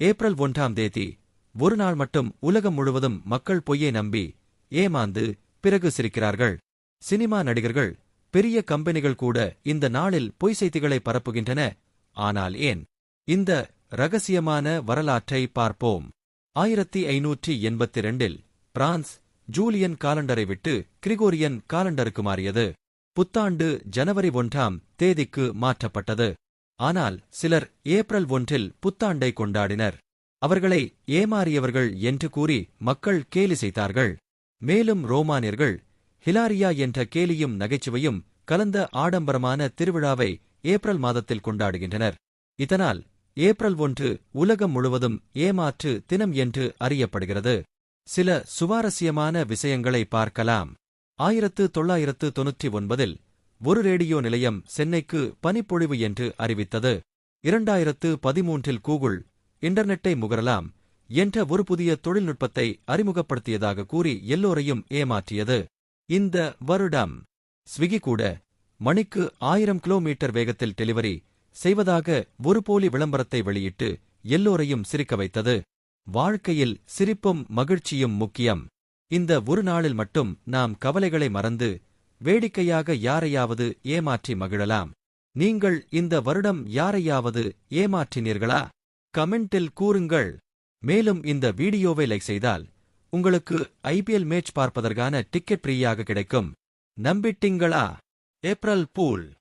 April ஒன்றாம் தேதி ஒரு நாள் மட்டும் உலகம் முழுவதும் மக்கள் பொய்யை நம்பி ஏமாந்து பிறகு சிரிக்கிறார்கள். சினிமா நடிகர்கள் பெரிய கம்பெனிகள் கூட இந்த நாளில் பொய் செய்திகளை பரப்புகின்றன. ஆனால் ஏன்? இந்த ரகசியமான வரலாற்றை பார்ப்போம். ஆயிரத்தி ஐநூற்றி எண்பத்தி ரெண்டில் பிரான்ஸ் ஜூலியன் காலண்டரை விட்டு கிரிகோரியன் காலண்டருக்கு மாறியது. புத்தாண்டு ஜனவரி ஒன்றாம் தேதிக்கு மாற்றப்பட்டது. ஆனால் சிலர் ஏப்ரல் ஒன்றில் புத்தாண்டை கொண்டாடினர். அவர்களை ஏமாறியவர்கள் என்று கூறி மக்கள் கேலி செய்தார்கள். மேலும் ரோமானியர்கள் ஹிலாரியா என்ற கேலியும் நகைச்சுவையும் கலந்த ஆடம்பரமான திருவிழாவை ஏப்ரல் மாதத்தில் கொண்டாடுகின்றனர். இதனால் ஏப்ரல் ஒன்று உலகம் முழுவதும் ஏமாற்று தினம் என்று அறியப்படுகிறது. சில சுவாரஸ்யமான விஷயங்களை பார்க்கலாம். ஆயிரத்து தொள்ளாயிரத்து தொன்னூற்றி ஒன்பதில் ஒரு ரேடியோ நிலையம் சென்னைக்கு பனிப்பொழிவு என்று அறிவித்தது. இரண்டாயிரத்து பதிமூன்றில் கூகுள் இன்டர்நெட்டை முகரலாம் என்ற ஒரு புதிய தொழில்நுட்பத்தை அறிமுகப்படுத்தியதாக கூறி எல்லோரையும் ஏமாற்றியது. இந்த வருடம் ஸ்விக்கி கூட மணிக்கு ஆயிரம் கிலோமீட்டர் வேகத்தில் டெலிவரி செய்வதாக ஒரு போலி விளம்பரத்தை வெளியிட்டு எல்லோரையும் சிரிக்க வைத்தது. வாழ்க்கையில் சிரிப்பும் மகிழ்ச்சியும் முக்கியம். இந்த ஒரு நாளில் மட்டும் நாம் கவலைகளை மறந்து வேடிக்கையாக யாரையாவது ஏமாற்றி மகிழலாம். நீங்கள் இந்த வருடம் யாரையாவது ஏமாற்றினீர்களா? கமெண்டில் கூறுங்கள். மேலும் இந்த வீடியோவை லைக் செய்தால் உங்களுக்கு ஐபிஎல் மேட்ச் பார்ப்பதற்கான டிக்கெட் ஃப்ரீயாக கிடைக்கும். நம்பிட்டீங்களா? April fool.